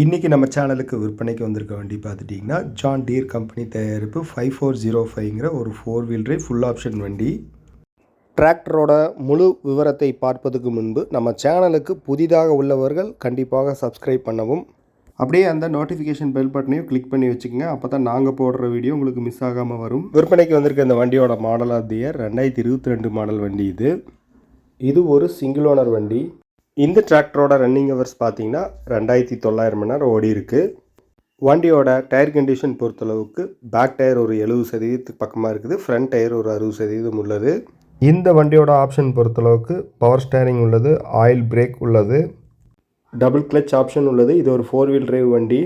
இன்றைக்கி நம்ம சேனலுக்கு விற்பனைக்கு வந்திருக்க வண்டி பார்த்துட்டிங்கன்னா ஜான் டீர் கம்பெனி தயாரிப்பு ஃபைவ் ஃபோர் ஜீரோ ஃபைவ்ங்கிற ஒரு four wheel drive full option வண்டி. டிராக்டரோட முழு விவரத்தை பார்ப்பதுக்கு முன்பு நம்ம சேனலுக்கு புதிதாக உள்ளவர்கள் கண்டிப்பாக சப்ஸ்கிரைப் பண்ணவும் அப்படியே அந்த நோட்டிஃபிகேஷன் பெல் பட்டனையும் கிளிக் பண்ணி வச்சுக்கோங்க. அப்போ தான் நாங்கள் போடுற வீடியோ உங்களுக்கு மிஸ் ஆகாமல் வரும். விற்பனைக்கு வந்திருக்க இந்த வண்டியோட மாடல் ஆஃப் தி இயர் ரெண்டாயிரத்தி இருபத்தி ரெண்டு மாடல் வண்டி இது. இது ஒரு சிங்கிள் ஓனர் வண்டி. இந்த டிராக்டரோட ரன்னிங் ஹவர்ஸ் பார்த்தீங்கன்னா ரெண்டாயிரத்தி தொள்ளாயிரம் மணி நேரம் ஓடி இருக்குது வண்டியோட டயர் கண்டிஷன் பொறுத்தளவுக்கு பேக் டயர் ஒரு எழுபது சதவீதத்துக்கு பக்கமாக இருக்குது. ஃப்ரண்ட் டயர் ஒரு அறுபது சதவீதம் உள்ளது. இந்த வண்டியோட ஆப்ஷன் பொறுத்தளவுக்கு பவர் ஸ்டேரிங் உள்ளது ஆயில் பிரேக் உள்ளது டபுள் கிளச் ஆப்ஷன் உள்ளது. இது ஒரு ஃபோர் வீல் டிரைவ் வண்டி.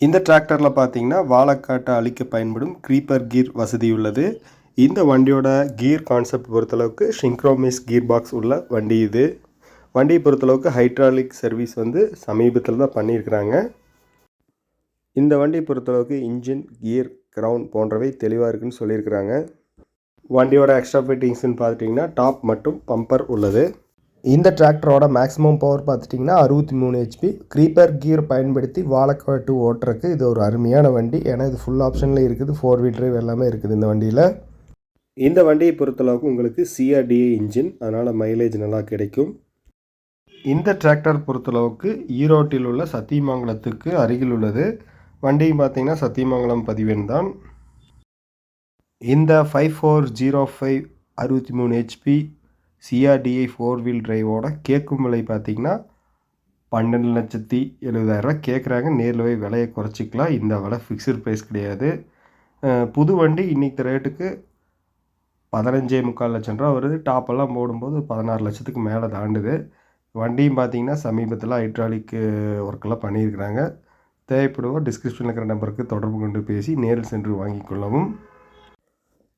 இந்த டிராக்டரில் பார்த்தீங்கன்னா வாழைக்காட்டை அழிக்க பயன்படும் க்ரீப்பர் கீர் வசதி உள்ளது. இந்த வண்டியோட கீர் கான்செப்ட் பொறுத்தளவுக்கு ஷிங்க்ரோமிஸ் கீர் பாக்ஸ் உள்ள வண்டி இது. வண்டியை பொறுத்தளவுக்கு ஹைட்ராலிக் சர்வீஸ் வந்து சமீபத்தில் தான் பண்ணியிருக்கிறாங்க. இந்த வண்டியை பொறுத்தளவுக்கு இன்ஜின் கியர் கிரவுண்ட் போன்றவை தெளிவாக இருக்குன்னு சொல்லியிருக்கிறாங்க. வண்டியோட எக்ஸ்ட்ரா ஃபிட்டிங்ஸ்னு பார்த்துட்டிங்கன்னா டாப் மற்றும் பம்பர் உள்ளது. இந்த டிராக்டரோட மேக்ஸிமம் பவர் பார்த்துட்டிங்கன்னா அறுபத்தி மூணு ஹெச்பி க்ரீப்பர் கியர் பயன்படுத்தி வாழைக்காட்டு ஓட்டுறக்கு இது ஒரு அருமையான வண்டி. ஏன்னா இது ஃபுல் ஆப்ஷனில் இருக்குது ஃபோர் வீல் ட்ரைவ் எல்லாமே இருக்குது இந்த வண்டியில். இந்த வண்டியை பொறுத்தளவுக்கு உங்களுக்கு சிஆர்டிஏ இன்ஜின் அதனால் மைலேஜ் நல்லா கிடைக்கும். இந்த டிராக்டர் பொறுத்தளவுக்கு ஈரோட்டில் உள்ள சத்தியமங்கலத்துக்கு அருகில் உள்ளது வண்டியும் பார்த்தீங்கன்னா சத்தியமங்கலம் பதிவெண் தான். இந்த ஃபைவ் ஃபோர் ஜீரோ ஃபைவ் அறுபத்தி மூணு ஹெச்பி சிஆர்டிஐ ஃபோர் வீல் டிரைவோட கேட்கும் விலை பார்த்திங்கன்னா பன்னெண்டு லட்சத்தி எழுபதாயிரரூவா கேட்குறாங்க. நேரில் போய் விலையை குறைச்சிக்கலாம். இந்த விலை ஃபிக்ஸ்டு ப்ரைஸ் கிடையாது. புது வண்டி இன்றைக்கி ரேட்டுக்கு பதினஞ்சே முக்கால் லட்சம் ரூபா வருது. டாப்பெல்லாம் போடும்போது பதினாறு லட்சத்துக்கு மேலே தாண்டுது. வண்டியும் பார்த்தீங்கன்னா சமீபத்தில் ஹைட்ராலிக்கு ஒர்க்கெல்லாம் பண்ணியிருக்கிறாங்க. தேவைப்படுவோம் டிஸ்கிரிப்ஷனில் இருக்கிற நம்பருக்கு தொடர்பு கொண்டு பேசி நேரில் சென்று வாங்கிக் கொள்ளவும்.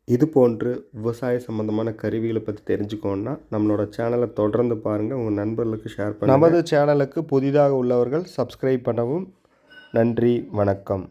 இது போன்று விவசாய சம்பந்தமான கருவிகளை பற்றி தெரிஞ்சுக்கோன்னா நம்மளோட சேனலை தொடர்ந்து பாருங்கள் உங்கள் நண்பர்களுக்கு ஷேர் பண்ணுங்கள் நமது சேனலுக்கு புதிதாக உள்ளவர்கள் சப்ஸ்கிரைப் பண்ணவும். நன்றி வணக்கம்.